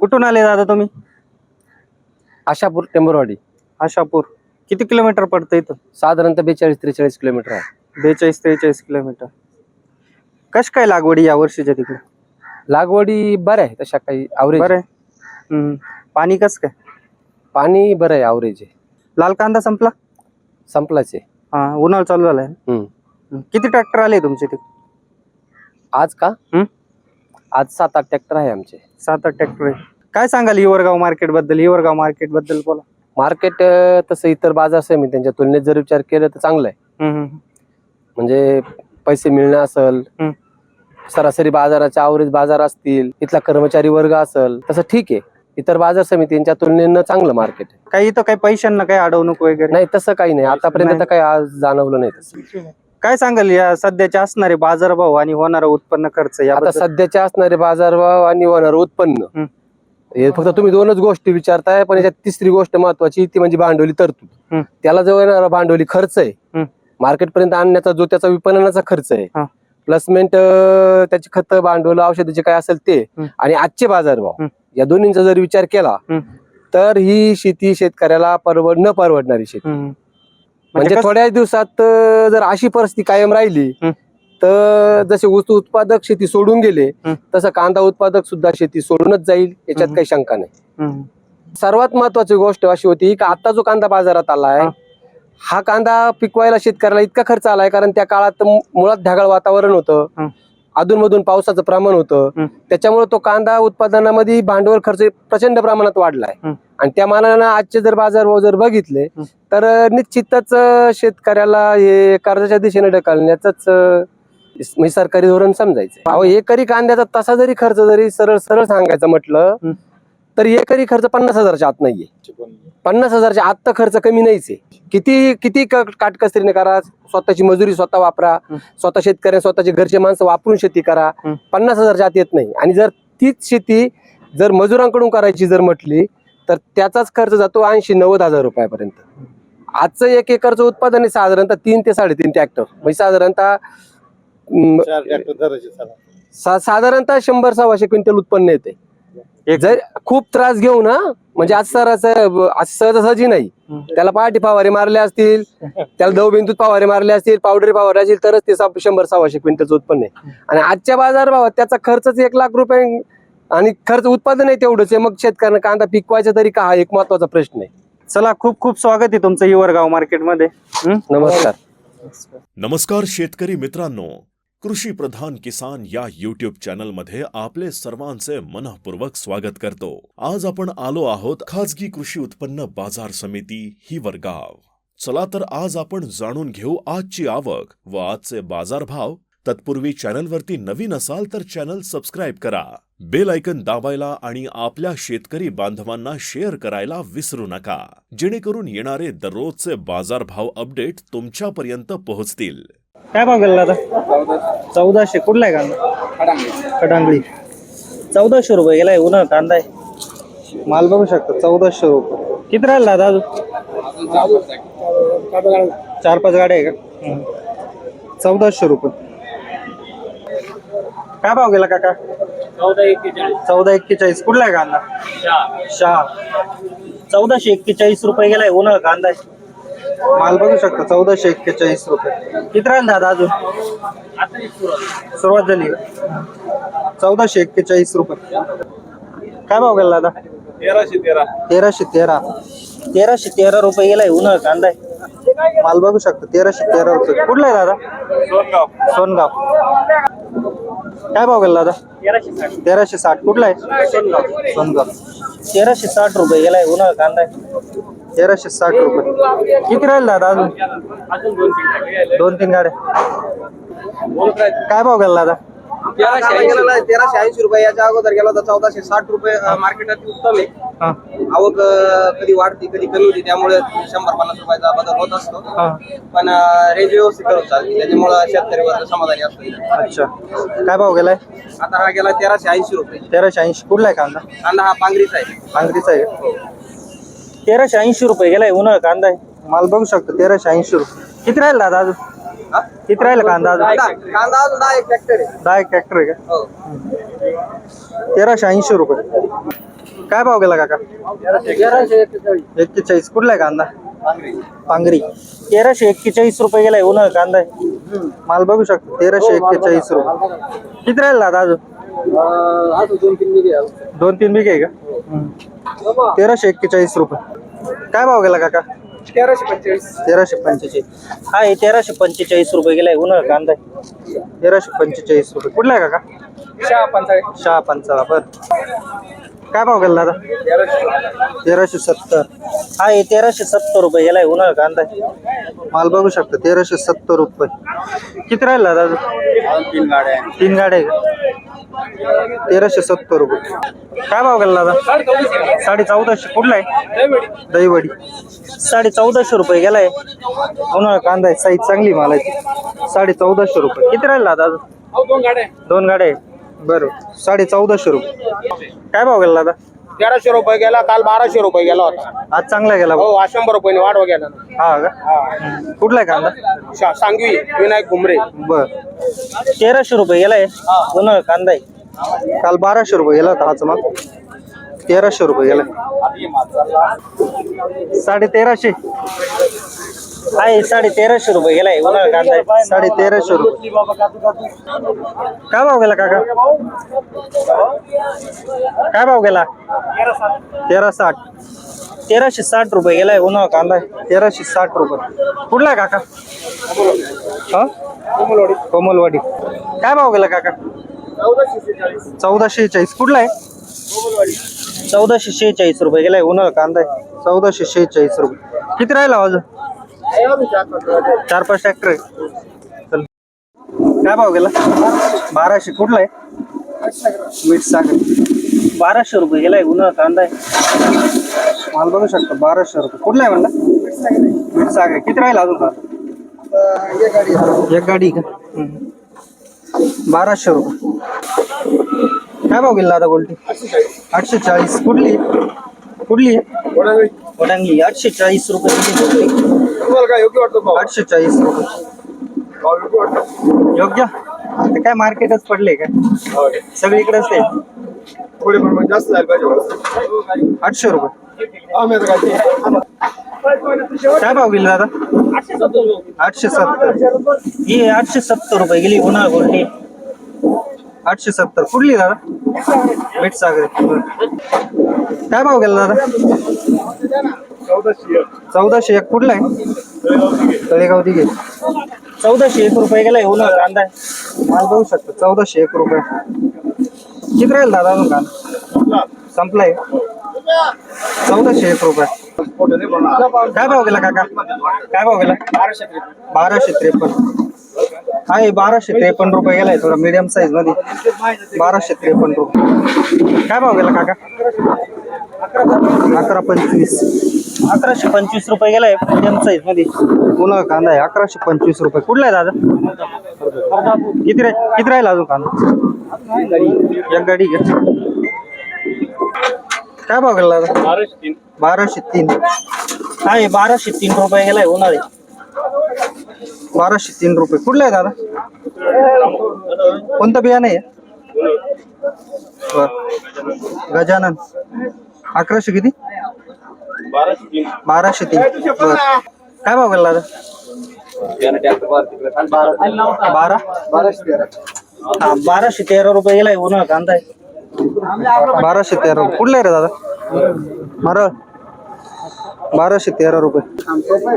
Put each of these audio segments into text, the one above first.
कुठून आले दादा तुम्ही? आशापूर टेंबरवाडी आशापूर. किती किलोमीटर पडतं इथं? साधारणतः बेचाळीस त्रेचाळीस किलोमीटर आहे. बेचाळीस त्रेचाळीस किलोमीटर. कश काय लागवडी या वर्षीच्या तिकडे? लागवडी बरं आहे तशा काही आवरेज बरं आहे. हम्म. पाणी कस काय? पाणी बरं आहे आवरेज आहे. लाल कांदा संपला? संपलाच आहे. हा उन्हाळा चालू झालाय? हम्म. किती ट्रॅक्टर आले तुमचे तिकडे? आज का? हम्म? आज सात आठ ट्रॅक्टर आहे आमचे. सात आठ ट्रॅक्टर आहे. काय सांगाल हिवरगाव मार्केटबद्दल? हिवरगाव मार्केटबद्दल बोला. मार्केट तसं इतर बाजार समित्यांच्या तुलनेत जर विचार केला तर चांगलं आहे. हम्म, हम्म. म्हणजे पैसे मिळणं असल हम्म. सरासरी बाजाराचे आवरेज बाजार असतील इथला कर्मचारी वर्ग असल तसं ठीक आहे. इतर बाजार समितींच्या तुलनेनं चांगलं मार्केट आहे. काही इथं काही पैशांना काही अडवणूक वगैरे? नाही तसं काही नाही. आतापर्यंत. तर काही आज जाणवलं नाही तसं. काय सांगाल या सध्याचे असणारे बाजारभाव आणि होणारा उत्पन्न खर्च आता याबद्दल सध्याचे असणारे बाजारभाव आणि होणार उत्पन्न. हे फक्त तुम्ही दोनच गोष्टी विचारताय पण याच्यात तिसरी गोष्ट महत्वाची ती म्हणजे भांडवली तरतूद. त्याला जो येणारा भांडवली खर्च आहे. मार्केट पर्यंत आणण्याचा जो त्याचा विपणनाचा खर्च आहे हा. प्लसमेंट त्याची खत भांडवल औषधाचे काय असेल ते हम्म. आणि आजचे बाजारभाव हम्म. या दोन्हींचा जर विचार केला हम्म. तर ही शेती शेतकऱ्याला परवड न परवडणारी शेती हम्म. म्हणजे कसं- थोड्या दिवसात अं, जर अशी परिस्थिती कायम राहिली हं. तर जसे ऊस उत्पादक शेती सोडून गेले हं. तसं कांदा उत्पादक सुद्धा शेती सोडूनच जाईल याच्यात हं. काही शंका नाही हम्म. सर्वात महत्वाची गोष्ट अशी होती की आता जो कांदा बाजारात आलाय हा. हा कांदा पिकवायला शेतकऱ्याला इतका खर्च आलाय कारण त्या काळात मु- मुळात ढगाळ वातावरण होतं हं. अधूनमधून पावसाचं प्रमाण होतं हं. त्याच्यामुळे तो कांदा उत्पादनामध्ये भांडवल खर्च प्रचंड प्रमाणात वाढलाय हं. आणि त्या मानानं आजचे जर बाजारभाव जर बघितले. तर निश्चितच शेतकऱ्याला हे कर्जाच्या दिशेने ढकलण्याच म्हणजे सरकारी धोरण समजायचं अहो एकरी कांद्याचा तसा जरी खर्च जरी सरळ सरळ सांगायचं म्हटलं. तर एकरी खर्च पन्नास हजारच्या आत नाहीये पन्नास हजारच्या आत तर खर्च कमी नाहीच आहे किती किती काटकसरीने करा स्वतःची मजुरी स्वतः वापरा. स्वतः शेतकऱ्या स्वतःचे घरचे माणसं वापरून शेती करा. पन्नास हजारच्या आत येत नाही आणि जर तीच शेती जर मजुरांकडून करायची जर म्हटली तर त्याचाच खर्च जातो ऐंशी नव्वद हजार रुपयापर्यंत. आजचं एक एकरचं उत्पादन आहे साधारणतः तीन ते साडेतीन ट्रॅक्टर म्हणजे साधारणतः सा- साधारणतः शंभर सव्वाशे क्विंटल उत्पन्न येते. एक- जर खूप त्रास घेऊ ना म्हणजे आज सर आज सहजासहजी नाही. त्याला पहाटे फवारे मारले असतील त्याला दव बिंदूत फवारे मारले असतील पावडरी फवारे असतील तरच ते सा- शंभर सव्वाशे क्विंटलचं उत्पन्न आहे. आणि आजच्या बाजारभावात त्याचा खर्चच एक लाख रुपये आणि खर्च उत्पादन आहे तेवढंच आहे. मग शेतकऱ्यांना कांदा पिकवायचा तरी का हा एक महत्त्वाचा प्रश्न आहे. चला खूप खूप स्वागत आहे तुमचं हिवरगाव मार्केटमध्ये? नमस्कार. नमस्कार शेतकरी मित्रांनो. कृषी प्रधान किसान या युट्यूब चॅनलमध्ये आपले सर्वांचे मनःपूर्वक स्वागत करतो. आज आपण आलो आहोत खाजगी कृषी उत्पन्न बाजार समिती ही वरगाव चला तर आज आपण जाणून घेऊ आजची आवक व आजचे बाजारभाव. तत्पूर्वी चॅनलवरती नवीन असाल तर चॅनल सबस्क्राईब करा. बेल ऐकन दाबायला आणि आपल्या शेतकरी बांधवांना शेअर करायला विसरू नका. जेणेकरून येणारे दररोजचे बाजारभाव अपडेट तुमच्यापर्यंत पोहोचतील. काय भाव गेला दादा चौदाशे. कुठला आहे कांदा? कडांगळी चौदाशे रुपये गेलाय उन्हा कांदा आहे. माल बघू शकता चौदाशे रुपये. किती राहिला दादा अजून? चार पाच गाड्या आहे का. चौदाशे रुपये. काय भाव गेला काका? चौदा एक्केचाळीस. कुठला आहे कांदा? शहा. चौदाशे एक्केचाळीस रुपये गेलाय उन्हाळा कांदा माल बघू शकता चौदाशे एक्केचाळीस रुपये. किती राहील दादा अजून? सुरुवात. झाली? चौदाशे एक्केचाळीस रुपये. काय भाव गेला दादा? तेराशे तेरा. तेराशे तेरा. तेराशे तेरा रुपये गेलाय उन्हाळा कांदा आहे माल बघू शकता तेराशे तेरा रुपये. कुठला आहे दादा? सोनगाव. सोनगाव. काय भाव गेला दादा? तेराशे साठ. कुठला आहे? सोनगाव. तेराशे साठ रुपये गेलाय उन्हाळा कांदा आहे. तेराशे साठ रुपये. किती राहील दादा अजून? दोन तीन गाड्या. काय भाव गेला दादा? तेराशे ऐंशी तेराशे ऐंशी रुपये. याच्या अगोदर गेला होता चौदाशे साठ रुपये. मार्केटात उत्तम आहे. हा. आवक कधी वाढते कधी कमी होती. त्यामुळे शंभर पन्नास रुपयाचा बदल होत असतो. पण रेंज व्यवस्थित करत चालते. त्याच्यामुळे शेतकरी वर्ग समाधानी असतो. अच्छा. काय भाव गेलाय? आता हा गेला तेराशे ऐंशी रुपये. तेराशे ऐंशी. कुठला आहे कांदा? कांदा हा पांगरीचा आहे. भांगरीचा आहे? तेराशे ऐंशी रुपये गेलाय उन्हाळा कांदा आहे. माल बघू शकतो तेराशे ऐंशी रुपये. किती राहील दादा? अजून? किती राहील कांदा अजून? कांदा अजून? दहा एक ट्रॅक्टर आहे. दहा एक ट्रॅक्टर आहे का? हो. तेराशे ऐंशी रुपये. काय भाव गेला काका? एक्केचाळीस. कुठला आहे कांदा? पांगरी. तेराशे एक्केचाळीस रुपये गेलाय उन्हाळा कांदा आहे. माल बघू शकतो. तेराशे एक्केचाळीस रुपये. किती राहील दादा अजून? दोन तीन बिघे आहे. का? तेराशे एक्केचाळीस रुपये. काय भाव गेला काका? तेराशे पंचेचाळीस. तेराशे पंचेचाळीस. हा हे तेराशे पंचेचाळीस रुपये गेलाय. उन्हाळा कांदा आहे. तेराशे पंचेचाळीस रुपये. कुठला आहे काका? सहा पंचाळीस शहा पंचाळा. बर. काय भाव गेला दादा? तेराशे सत्तर. हा हे तेराशे सत्तर रुपये गेलाय उन्हाळा कांदा आहे. माल बघू शकतो तेराशे सत्तर रुपये. किती राहिला दादा? तीन गाड्या तीन गाड्या आहे का? तेराशे सत्तर रुपये. काय भाव गेला दादा? साडे चौदाशे. कुठला आहे? दहीवडी. साडे चौदाशे रुपये गेलाय. उन्हाळा कांदा आहे साईज चांगली आहे मालाची. साडे चौदाशे रुपये. किती राहिला दादा? दोन गाड्या दोन गाड्या आहे. बरं. साडे चौदाशे रुपये. काय भाव गेला दादा? तेराशे रुपये गेला काल बाराशे रुपये गेला होता. आज चांगला गेला भाऊ हो आज शंभर रुपयाने वाढवा गेला हा का? कुठला आहे कांदा? शा- सांगवी विनायक घुमरे बर. तेराशे रुपये गेलाय उन्हाळा कांदा आहे. काल बाराशे रुपये गेला होता हाच मग. तेराशे रुपये गेलाय साडे तेराशे. आहे साडे तेराशे रुपये गेलाय उन्हाळा कांदा आहे साडे तेराशे रुपये. काय भाव गेला काका? काय भाव गेला? तेरा साठ. तेराशे साठ रुपये गेलाय उन्हाळा कांदा आहे तेराशे साठ रुपये. कुठला आहे काका? हा? कोमलवाडी. काय भाव गेला काका? चौदाशे चाळीस कुठला आहे? चौदाशे शेहेचाळीस रुपये गेलाय उन्हाळा कांदा आहे चौदाशे शेहेचाळीस रुपये. किती राहिला अजून? चार पाच ट्रॅक्टर आहे चल. काय भाव गेला? बाराशे. कुठला आहे? मीठ साखर. बाराशे रुपये गेलाय उन्हाळा कांदा आहे. माल बघू शकतो बाराशे रुपये. कुठला आहे म्हणला? मीठ साखर. किती राहिला अजून कांदा एक गाडी का. बाराशे रुपये. काय भाव गेला आता गोल्टी? आठशे चाळीस. कुठली कुठली आहे? वडांगी. आठशे चाळीस रुपये तुम्हाला काय योग्य वाटतं आठशे चाळीस रुपये. योग्य वाटतं. योग्य? ते काय मार्केटच पडले काय सगळीकडेच ते. थोडे प्रमाण जास्त झाले पाहिजे आठशे रुपये. आम्ही आता काय काय भाव गेले दादा? आठशे सत्तर. ही आठशे सत्तर रुपये गेली गोल्टी आठशे सत्तर. कुठली दादा? सागर काय भाव गेला दादा? चौदाशे एक. कुठला आहे? तळेगाव दिघे चौदाशे एक रुपये गेलाय उन्हाळा कांदा आहे. माल बघू शकतो चौदाशे एक रुपये. किती राहील दादा अजून कांदा? संपलाय. चौदाशे एक रुपये. काय भाव गेला काका? काय भाव गेला? बाराशे त्रेपन्न. हा हे बाराशे त्रेपन्न रुपये गेलाय थोडा मीडियम साईजमध्ये. बाराशे त्रेपन्न रुपये. काय भाव गेला काका? अकरा पंचवीस. अकराशे पंचवीस रुपये गेलाय. मीडियम साईजमध्ये. पुन्हा कांदा आहे. अकराशे पंचवीस रुपये. कुठला आहे दादा? किती रे किती राहील अजून कांदा? एक गाडी काय भाव गेला दादा? बाराशे तीन. हा हे बाराशे तीन रुपये गेलाय उन्हाळे. बाराशे तीन रुपये. कुठला आहे दादा? कोणतं बियाणं आहे? गजानन. अकराशे किती? बाराशे तीन. बर. काय भाव गेला दादा? बारा? हा बाराशे तेरा रुपये गेलाय उन्हा कांदा आहे. बाराशे तेरा रुपये. कुठला आहे रे दादा? मरळ. बाराशे तेरा रुपये.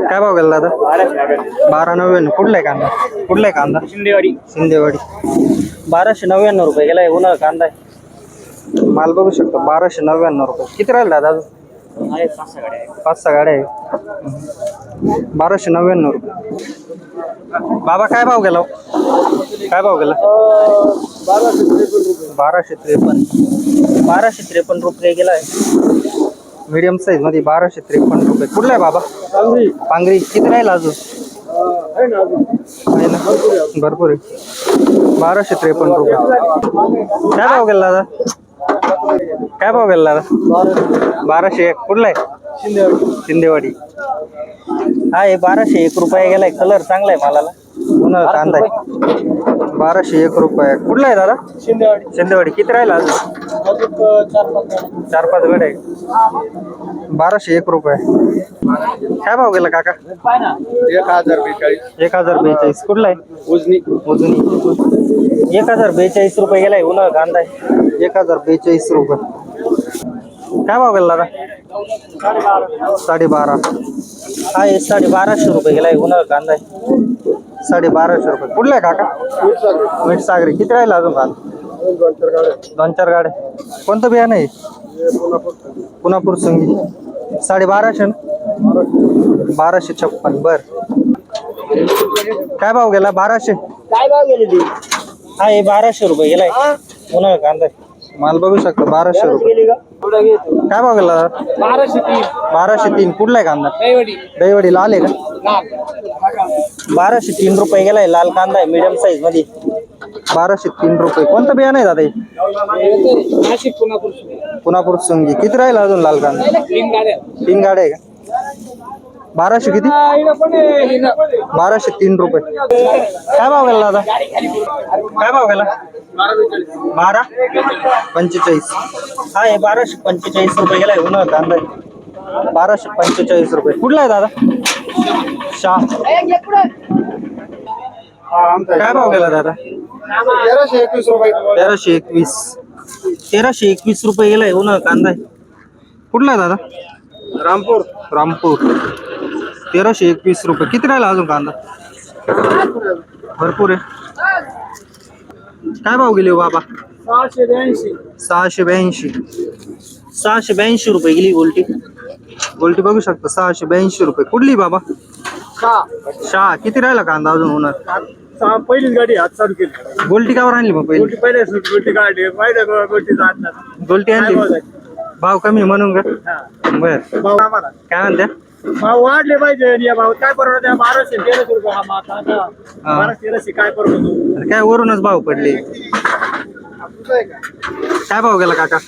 काय भाव गेला दादा? बारा नव्याण्णव. कुठला आहे कांदा? कुठला आहे कांदा? शिंदेवाडी. शिंदेवाडी बाराशे नव्याण्णव रुपये गेलाय उन्हा कांदा आहे. माल बघू शकतो. बाराशे नव्याण्णव रुपये. किती राहिले दादा अजून? पाच सहा गाड्या आहे बाराशे नव्याण्णव रुपये. बाबा काय भाव गेला हो? काय भाव गेला? बाराशे त्रेपन्न. बाराशे त्रेपन्न रुपये गेलाय मीडियम साईजमध्ये बाराशे त्रेपन्न रुपये. कुठला आहे बाबा? पांगरी. किती राहील अजून. आहे ना? भरपूर आहे. बाराशे त्रेपन्न रुपये. काय भाव गेला दादा? काय भाव गेला बाराशे एक. कुठला आहे? शिंदेवाडी. हा हे बाराशे एक रुपये गेलाय. कलर चांगला आहे मालाला. उन्हाळा कांदा आहे बाराशे एक रुपये. कुठला आहे दादा? शिंदेवाडी. शिंदेवाडी. किती राहिला अजून? चार पाच गड आहे बाराशे एक रुपये. काय भाव गेला काका? एक हजार बेचाळीस. एक हजार बेचाळीस. कुठला आहे? उजनी. उजनी. एक हजार बेचाळीस रुपये गेलाय उन्हाळा कांदा आहे. एक हजार बेचाळीस रुपये. काय भाव गेला दादा? साडेबारा. हा हे साडे बाराशे रुपये गेलाय उन्हाळा कांदा आहे. साडे बाराशे रुपये. कुठला आहे काका? मीठ सागरी किती राहिला अजून कांदा दोन चार गाड्या कोणतं बियाणं आहे? पुनापूर संगी. साडे बाराशे ना? बाराशे छप्पन. बर. काय भाव गेला? बाराशे? काय भाव गेले ते? हा हे बाराशे रुपये गेलाय. उन्हाळा कांदा. आहे. माल बघू शकता बाराशे रुपये. गेली का? काय भाव गेला? बाराशे तीन. बाराशे तीन. कुठला आहे कांदा? दहीवडी. लाल आहे का? बाराशे तीन रुपये गेलाय लाल कांदा आहे मीडियम साईजमध्ये. बाराशे तीन रुपये. कोणतं बियाणं आहे दादा हे? नाशिक पुनापूर संगी. किती राहील अजून लाल कांदा? तीन गाड्या. आहे का? बाराशे किती? बाराशे तीन रुपये. काय भाव गेला दादा? काय भाव गेला? बारा? पंचेचाळीस. हा हे बाराशे पंचेचाळीस रुपये गेलाय. उन्हाळा कांदा आहे. बाराशे पंचेचाळीस रुपये. कुठला आहे दादा? शाह. काय भाव गेला दादा? तेराशे एकवीस रुपये तेराशे एकवीस. तेराशे एकवीस रुपये गेलाय उन्हाळा कांदा आहे. कुठला आहे दादा? रामपूर. रामपूर. तेराशे एकवीस रुपये. किती राहिला अजून कांदा? भरपूर आहे. काय भाव गेली हो बाबा? सहाशे ब्याऐंशी. सहाशे ब्याऐंशी. सहाशे ब्याऐंशी रुपये गेली गोल्टी. गोल्टी बघू शकता सहाशे ब्याऐंशी रुपये. कुठली बाबा? सहा शहा. किती राहिला कांदा अजून होणार सहा पहिलीच गाडी हात चालू केली. गोल्टी कावर आणली मग पहिली? गोटी पहिले गोटी काढली. पहिल्या गोटी जात नाही गोल्टी आणली? भाव कमी म्हणून का? बर. भाऊ आम्हाला. काय म्हणत्या? भाव वाढले पाहिजे आणि या भाऊ काय परवडत बाराशे तेराशे रुपये हा माता बाराशे तेराशे काय परवडतो अरे काय वरूनच भाव पडले. काय भाव गेला काका?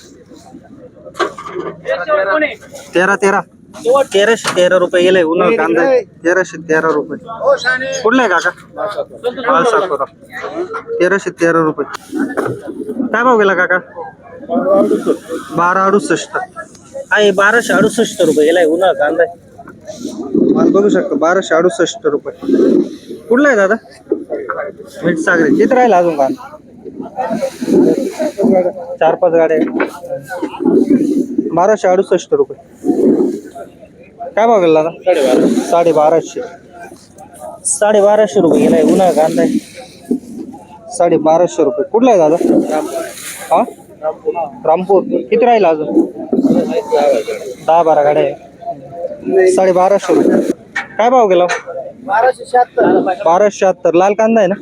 तेरा तेरा. तेराशे तेरा रुपये गेले उन्हाळा कांदा. तेराशे तेरा रुपये. कुठला आहे काका? माल साकोरा तेराशे तेरा रुपये. काय भाव गेला काका? बारा अडुसष्ट. आहे बाराशे अडुसष्ट रुपये गेलाय उन्हाळा कांदा. माल बघू शकतो बाराशे अडुसष्ट रुपये. कुठला आहे दादा? मीठ सागरी किती राहिला अजून कांदा? चार पाच गाड्या. बाराशे अडुसष्ट रुपये. काय भाव गेला दादा साडे बाराशे साडे बाराशे रुपये गेलाय उन्हाळा कांदा आहे. साडे बाराशे रुपये. कुठला आहे दादा? हा? रामपूर. किती राहिला अजून? दहा बारा गाड्या आहे. साडे बाराशे रुपये. काय भाव गेला? बाराशे शहात्तर. बाराशे शहात्तर. लाल कांदा आहे ना?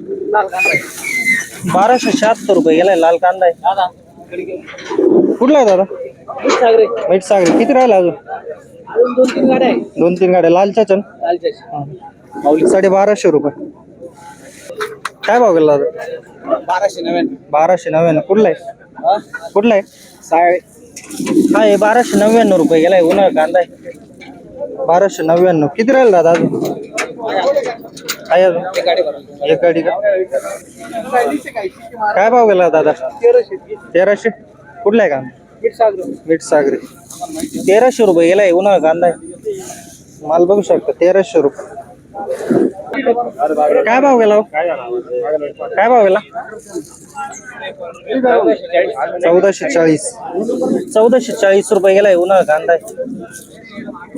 बाराशे शहात्तर रुपये गेलाय लाल कांदा आहे. कुठला आहे दादा? मीठ सागरी किती राहिला अजून? दोन तीन गाड्या. आहे दोन तीन गाड्या लालच्याच माऊली. साडे बाराशे रुपये. काय भाव गेला दादा? बाराशे नव्याण्णव. बाराशे नव्याण्णव. कुठला आहे? कुठला आहे? साडे हा हे बाराशे नव्याण्णव रुपये गेलाय उन्हाळा कांदा आहे. बाराशे नव्याण्णव. किती राहील दादा अजून? आहे अजून? एक गाडी का? काय भाव गेला दादा? तेराशे. कुठला आहे कांदा मीठ सागरी. तेराशे रुपये गेलाय उन्हाळा कांदा आहे. माल बघू शकता तेराशे रुपये. काय भाव गेला हो? काय भाव गेला? चौदाशे चाळीस. चौदाशे चाळीस रुपये गेलाय उन्हाळा कांदा आहे.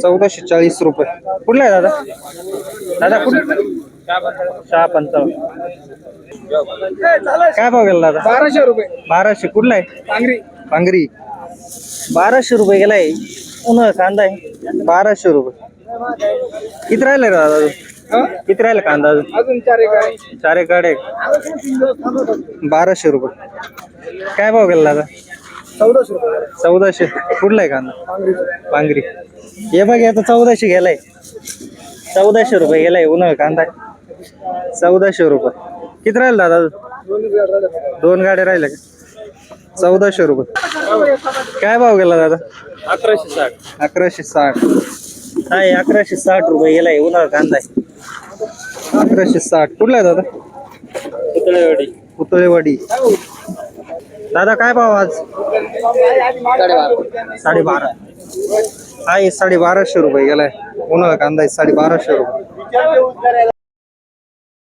चौदाशे चाळीस रुपये. कुठला आहे दादा? दादा कुठला सहा पंचावन्न काय भाव गेला दादा? बाराशे रुपये. बाराशे कुठला आहे? पांगरी. पांगरी. बाराशे रुपये गेलाय. उन्हाळा कांदा आहे. बाराशे रुपये. किती राहिले रे दादा अजून? किती राहिले कांदा अजून? अजून चार एक आहे. चार एक गाडे बाराशे रुपये. काय भाव गेला दादा? चौदाशे रुपये. चौदाशे. कुठला आहे कांदा? पांगरी. हे बघ आता चौदाशे गेलाय. चौदाशे रुपये गेलाय उन्हाळा कांदा. आहे. चौदाशे रुपये. किती राहिले दादा? दोन गाड्या राहिल्या का? चौदाशे रुपये. काय भाव गेला दादा? अकराशे साठ. अकराशे साठ. आहे अकराशे साठ रुपये गेलाय उन्हाळा कांदा अकराशे साठ. कुठला आहे दादा? पुतळेवाडी. पुतळेवाडी. दादा काय भाव आज? साडेबारा. आहे साडेबाराशे रुपये गेलाय. उन्हाळा कांदा आहे साडेबाराशे रुपये.